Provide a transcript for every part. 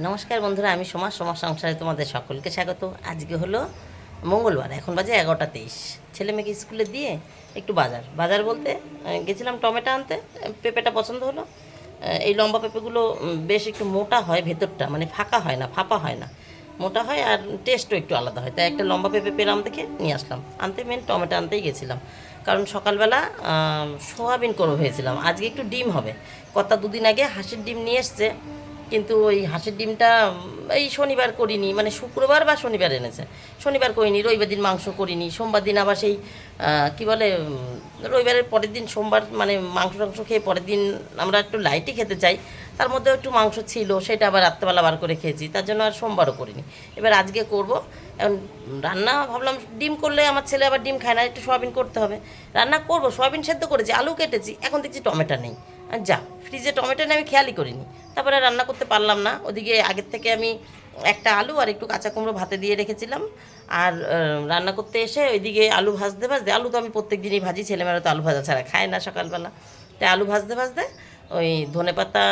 নমস্কার বন্ধুরা, আমি সমাজ সমাজ সংসারে তোমাদের সকলকে স্বাগত। আজকে হলো মঙ্গলবার, এখন বাজে এগারোটা তেইশ। ছেলে মেয়েকে স্কুলে দিয়ে একটু বাজার। বাজার বলতে গেছিলাম টমেটো আনতে, পেঁপেটা পছন্দ হলো। এই লম্বা পেঁপেগুলো বেশ একটু মোটা হয় ভেতরটা মানে ফাঁকা হয় না, ফাঁপা হয় না। মোটা হয় আর টেস্টও একটু আলাদা হয়। তাই একটা লম্বা পেঁপে পেলাম দেখে নিয়ে আসলাম। আনতে মেন টমেটো আনতেই গেছিলাম। কারণ সকালবেলা সোয়াবিন করব হয়েছিলাম আজকে একটু ডিম হবে। কটা দুদিন আগে হাঁসের ডিম নিয়ে এসছে। কিন্তু ওই হাঁসের ডিমটা এই শনিবার করিনি মানে শুক্রবার বা শনিবার এনেছে। শনিবার করিনি, রবিবার দিন মাংস করিনি, সোমবার দিন আবার সেই কী বলে রবিবারের পরের দিন সোমবার মানে মাংস টাংস খেয়ে পরের দিন আমরা একটু লাইটই খেতে চাই। তার মধ্যে একটু মাংস ছিল, সেটা আবার রাত্রেবেলা বার করে খেয়েছি, তার জন্য আর সোমবারও করিনি। এবার আজকে করব। এখন রান্না ভাবলাম, ডিম করলে আমার ছেলে আবার ডিম খায় না, একটু সোয়াবিন করতে হবে। রান্না করব, সোয়াবিন সেদ্ধ করেছি, আলু কেটেছি, এখন দেখছি টমেটো নেই। যা ফ্রিজে টমেটো আমি খেয়ালই করিনি। তারপরে রান্না করতে পারলাম না। ওদিকে আগের থেকে আমি একটা আলু আর একটু কাঁচা কুমড়ো ভাতে দিয়ে রেখেছিলাম। আর রান্না করতে এসে ওইদিকে আলু ভাজতে ভাজতে, আলু তো আমি প্রত্যেক দিনই ভাজি, ছেলেমেয়েরা তো আলু ভাজা ছাড়া খায় না সকালবেলা। তাই আলু ভাজতে ভাজতে ওই ধনেপাতা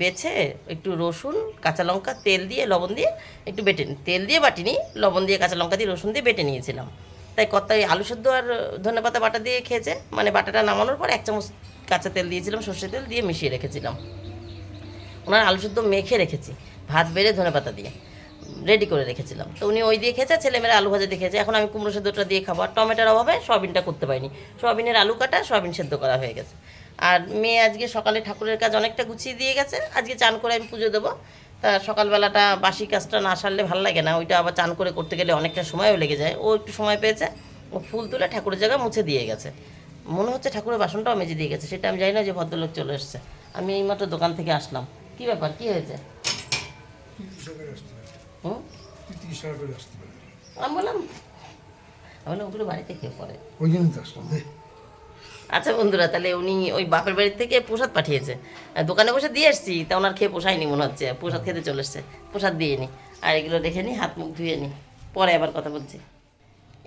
বেছে একটু রসুন, কাঁচা লঙ্কা, তেল দিয়ে, লবণ দিয়ে একটু বেটে তেল দিয়ে বাটিনি, লবণ দিয়ে কাঁচা লঙ্কা দিয়ে রসুন দিয়ে বেটে নিয়েছিলাম। তাই কত আলু সেদ্ধ আর ধনেপাতা বাটা দিয়ে খেয়েছে। মানে বাটাটা নামানোর পর এক চামচ কাঁচা তেল দিয়েছিলাম সর্ষে তেল দিয়ে মিশিয়ে রেখেছিলাম। ওনার আলু সেদ্ধ মেখে রেখেছি, ভাত বেড়ে ধনেপাতা দিয়ে রেডি করে রেখেছিলাম। তো উনি ওই দিয়ে খেয়েছে, ছেলেমেয়েরা আলু ভাজা দিয়ে খেয়েছে। এখন আমি কুমড়ো সেদ্ধটা দিয়ে খাব। আর টমেটোর অভাবে সয়াবিনটা করতে পারিনি। সয়াবিনের আলু কাটা, সয়াবিন সেদ্ধ করা হয়ে গেছে। আর মেয়ে আজকে সকালে ঠাকুরের কাজ অনেকটা গুছিয়ে দিয়ে গেছে। আজকে চান করে আমি পুজো দেবো। তা সকালবেলাটা বাসি কাজটা না সারলে ভালো লাগে না। ওইটা আবার চান করে করতে গেলে অনেকটা সময়ও লেগে যায়। ও একটু সময় পেয়েছে। ও ফুল তুলে ঠাকুরের জায়গায় মুছে দিয়ে গেছে। মনে হচ্ছে ঠাকুরের বাসনটাও মেজে দিয়ে গেছে, সেটা আমি জানি না যে ভদ্রলোক চলে এসছে। আমি এইমাত্র দোকান থেকে আসলাম। কি ব্যাপার, কি হয়েছে? করে করে আমি বললাম আমি বললাম, ওগুলো বাড়িতে খেয়ে পড়ে ওই জন্য তো আসলাম আচ্ছা বন্ধুরা, তাহলে উনি ওই বাপের বাড়ি থেকে প্রসাদ পাঠিয়েছে। দোকানে বসে দিয়ে এসছি তা ওনার খেয়ে পোষায়নি মনে হচ্ছে, প্রসাদ খেতে চলে এসছে। প্রসাদ দিয়ে নি। আর এগুলো দেখে নি, হাত মুখ ধুয়ে নি। পরে আবার কথা বলছি।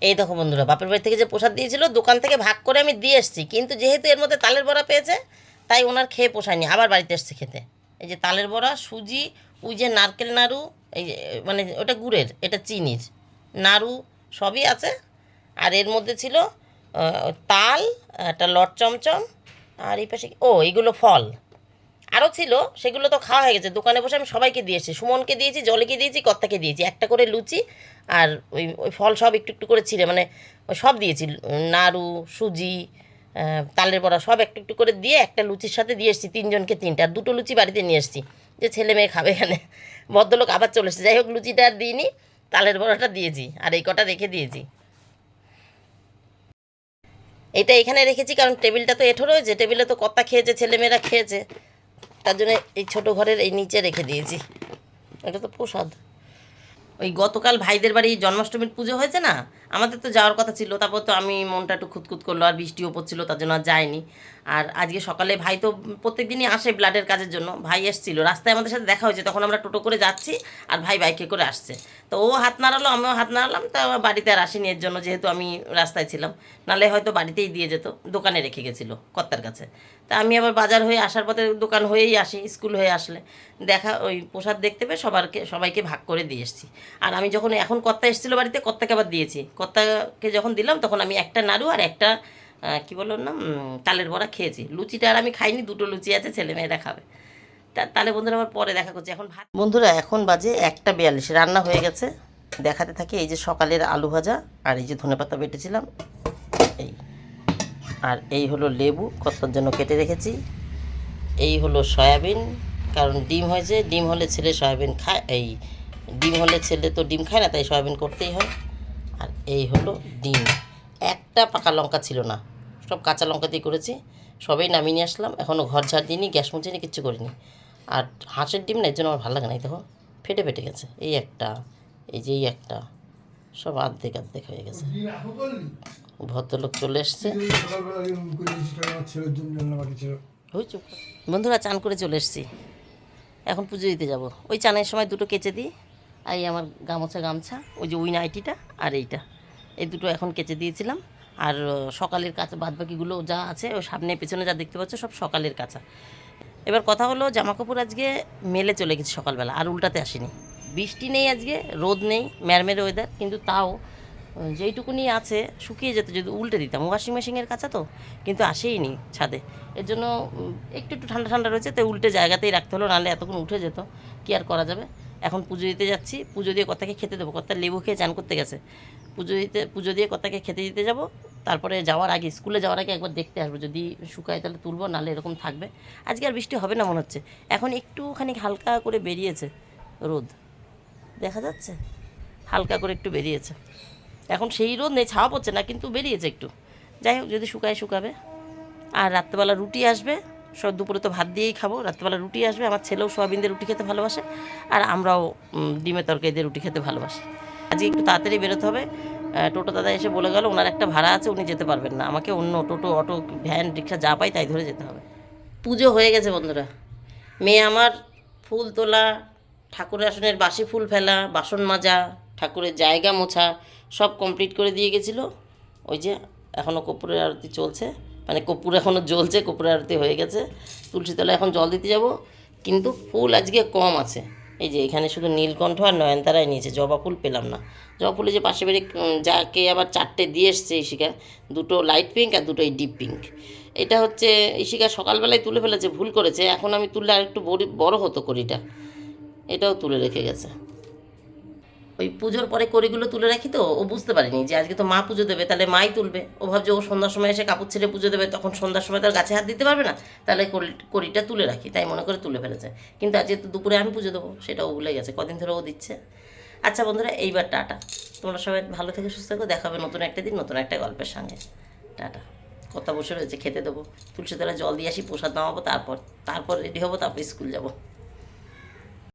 এই দেখো বন্ধুরা, বাপের বাড়ি থেকে যে প্রসাদ দিয়েছিল, দোকান থেকে ভাগ করে আমি দিয়ে এসছি। কিন্তু যেহেতু এর মধ্যে তালের বড়া পেয়েছে, তাই ওনার খেয়ে পোষায়নি, আবার বাড়িতে এসছে খেতে। এই যে তালের বড়া, সুজি, ওই যে নারকেল নাড়ু, এই যে মানে ওটা গুড়ের, এটা চিনির, নাড়ু সবই আছে। আর এর মধ্যে ছিল তাল, একটা লট চমচম, আর এই পাশে ও এইগুলো ফল। আরও ছিল, সেগুলো তো খাওয়া হয়ে গেছে। দোকানে বসে আমি সবাইকে দিয়েছি সুমনকে দিয়েছি, জলেকে দিয়েছি, কর্তাকে দিয়েছি। একটা করে লুচি আর ওই ওই ফল সব একটু একটু করে ছিঁড়ে মানে সব দিয়েছি। নাড়ু, সুজি তালের বড়া সব একটু একটু করে দিয়ে একটা লুচির সাথে দিয়ে এসেছি, তিনজনকে তিনটা। আর দুটো লুচি বাড়িতে নিয়ে এসেছি। যে ছেলে মেয়ে খাবে এখানে। ভদ্রলোক আবার চলে এসেছে। যাই হোক, লুচিটা আর দিইনি, তালের বড়াটা দিয়েছি আর এই কটা রেখে দিয়েছি। এটা এখানে রেখেছি, কারণ টেবিলটা তো এঠো রয়েছে। টেবিলে তো কত্তা খেয়েছে ছেলেমেয়েরা খেয়েছে। তার জন্য এই ছোটো ঘরের এই নিচে রেখে দিয়েছি। এটা তো প্রসাদ। ওই গতকাল ভাইদের বাড়ি জন্মাষ্টমীর পুজো হয়েছে না? আমাদের তো যাওয়ার কথা ছিল, তারপর তো আমি মনটা একটু খুঁতখুত করল আর বৃষ্টিও পড়ছিল, তার জন্য আর যাইনি আর আজকে সকালে ভাই তো প্রত্যেক দিনই আসে ব্লাডের কাজের জন্য। ভাই এসেছিল, রাস্তায় আমাদের সাথে দেখা হয়েছে, তখন আমরা টোটো করে যাচ্ছি আর ভাই বাইকে করে আসছে। তো ও হাত নাড়ালো, আমিও হাত নাড়ালাম, তা বাড়িতে আর আসিনি, এর জন্য যেহেতু আমি রাস্তায় ছিলাম। নালে হয়তো বাড়িতেই দিয়ে যেত, দোকানে রেখে গেছিল কর্তার কাছে। তা আমি আবার বাজার হয়ে আসার পথে দোকান হয়েই আসি, স্কুল হয়ে আসলে। দেখা ওই প্রসাদ দেখতে পেয়ে সবারকে, সবাইকে ভাগ করে দিয়ে এসেছি। আর আমি যখন এখন কর্তা এসেছিল বাড়িতে, কর্তাকে আবার দিয়েছি। কর্তাকে যখন দিলাম, তখন আমি একটা নাড়ু আর একটা কি বলল না তালের বড়া খেয়েছি। লুচিটা আর আমি খাইনি, দুটো লুচি আছে, ছেলে মেয়েরা খাবে। তাহলে বন্ধুরা আবার পরে দেখা করছি। এখন ভাত বন্ধুরা, এখন বাজে একটা বিয়াল্লিশ। রান্না হয়ে গেছে। দেখাতে থাকি এই যে সকালের আলু ভাজা আর এই যে ধনেপাতা বেটেছিলাম। এই। আর এই হলো লেবু কতর জন্য কেটে রেখেছি। এই হলো সয়াবিন, কারণ ডিম হয়েছে, ডিম হলে ছেলে সয়াবিন খায়, এই ডিম হলে ছেলে তো ডিম খায় না, তাই সয়াবিন করতেই হয়। আর এই হলো ডিম। একটা পাকা লঙ্কা ছিল না, সব কাঁচা লঙ্কা দিয়ে করেছি, সবেই নামিয়ে নিয়ে আসলাম এখনও ঘর ঝাড় দিইনি, গ্যাস মুছিনি কিচ্ছু করিনি। আর হাঁসের ডিম না, এর জন্য আমার ভালো লাগে না দেখো, ফেটে ফেটে গেছে, এই একটা, এই যে এই একটা। সব আর্ধেক আর্ধেক হয়ে গেছে। ভদ্রলোক চলে এসছে। বন্ধুরা চান করে চলে এসেছি। এখন পুজো দিতে যাব। ওই চানের সময় দুটো কেচে দিই। আর এই আমার গামছা গামছা ওই যে ওই নাইটিটা আর এইটা। এই দুটো এখন কেচে দিয়েছিলাম। আর সকালের কাঁচা বাদবাকিগুলো যা আছে ওই সামনে পেছনে যা দেখতে পাচ্ছ সব সকালের কাঁচা। এবার কথা হলো জামা কাপড় আজকে মেলে চলে গেছে সকালবেলা আর উল্টাতে আসেনি। বৃষ্টি নেই আজকে, রোদ নেই, ম্যারমের ওয়েদার কিন্তু তাও যেইটুকুনি আছে, শুকিয়ে যেত, যদি উল্টে দিতাম। ওয়াশিং মেশিনের কাছে তো, কিন্তু আসেই নি ছাদে। এর জন্য একটু একটু ঠান্ডা ঠান্ডা রয়েছে তাই উল্টে জায়গাতেই রাখতে হলো, নাহলে এতক্ষণ উঠে যেত। কি আর করা যাবে? এখন পুজো দিতে যাচ্ছি, পুজো দিয়ে কথাকে খেতে দেবো। কর্তা লেবু খেয়ে চান করতে গেছে। পুজো দিতে, পুজো দিয়ে কথাকে খেতে দিতে যাব, তারপরে যাওয়ার আগে, স্কুলে যাওয়ার আগে একবার দেখতে আসব। যদি শুকায় তাহলে তুলবো, নাহলে এরকম থাকবে। আজকে আর বৃষ্টি হবে না মনে হচ্ছে। এখন একটুখানি হালকা করে বেরিয়েছে রোদ। দেখা যাচ্ছে? হালকা করে একটু বেরিয়েছে। এখন সেই রোদ নেই, ছাওয়া পড়ছে না, কিন্তু বেরিয়েছে একটু। যাই হোক, যদি শুকায়, শুকাবে। আর রাত্রেবেলা রুটি আসবে, সব দুপুরে তো ভাত দিয়েই খাব। রাত্রেবেলা রুটি আসবে, আমার ছেলেও সোয়াবিন দিয়ে রুটি খেতে ভালোবাসে, আর আমরাও ডিমের তরকারি দিয়ে রুটি খেতে ভালোবাসি। আজকে একটু তাড়াতাড়ি বেরোতে হবে। টোটো দাদা এসে বলে গেল, ওনার একটা ভাড়া আছে, উনি যেতে পারবেন না। আমাকে অন্য টোটো, অটো, ভ্যান, রিক্সা যা পাই তাই ধরে যেতে হবে। পুজো হয়ে গেছে, বন্ধুরা। মেয়ে আমার ফুল তোলা ঠাকুরের আসনের বাসি ফুল ফেলা, বাসন মাজা, ঠাকুরের জায়গা মোছা, সব কমপ্লিট করে দিয়ে গেছিল। ওই যে এখনও কপুরের আরতি চলছে। মানে কপুর এখনও জ্বলছে কপুরের আরতি হয়ে গেছে। তুলসীতলা এখন জল দিতে যাব, কিন্তু ফুল আজকে কম আছে। এই যে এখানে শুধু নীলকণ্ঠ আর নয়নতারাই নিয়েছে, জবা ফুল পেলাম না। জবা ফুলে যে পাশে বাড়ি যাকে আবার চারটে দিয়ে এসছে ইশিকা দুটো লাইট পিঙ্ক আর দুটো এই ডিপ পিঙ্ক এটা হচ্ছে ইশিকা সকালবেলায় তুলে ফেলেছে, ভুল করেছে। এখন আমি তুললে আর একটু বড়ি, বড় হতো করিটা এটাও তুলে রেখে গেছে। ওই পুজোর পরে কড়িগুলো তুলে রাখি তো, ও বুঝতে পারেনি যে আজকে তো মা পুজো দেবে, তাহলে মাই তুলবে। ও ভাবছে ও সন্ধ্যার সময় এসে কাপড় ছেড়ে পুজো দেবে, তখন সন্ধ্যার সময় তার গাছে হাত দিতে পারবে না। তাহলে কড়িটা তুলে রাখি, তাই মনে করে তুলে ফেলেছে। কিন্তু আজকে তো দুপুরে আমি পুজো দেবো, সেটাও ভুলে গেছে, কদিন ধরে ও দিচ্ছে। আচ্ছা বন্ধুরা, এইবার টাটা। তোমরা সবাই ভালো থেকে, সুস্থ থাকো, দেখা হবে নতুন একটা দিন, নতুন একটা গল্পের সঙ্গে। টাটা। কথা বসে রয়েছে, খেতে দেবো। তুলসী তলায় জল দিয়ে আসি, প্রসাদ নামাবো, তারপর তারপর রেডি হব, তারপর স্কুল যাব।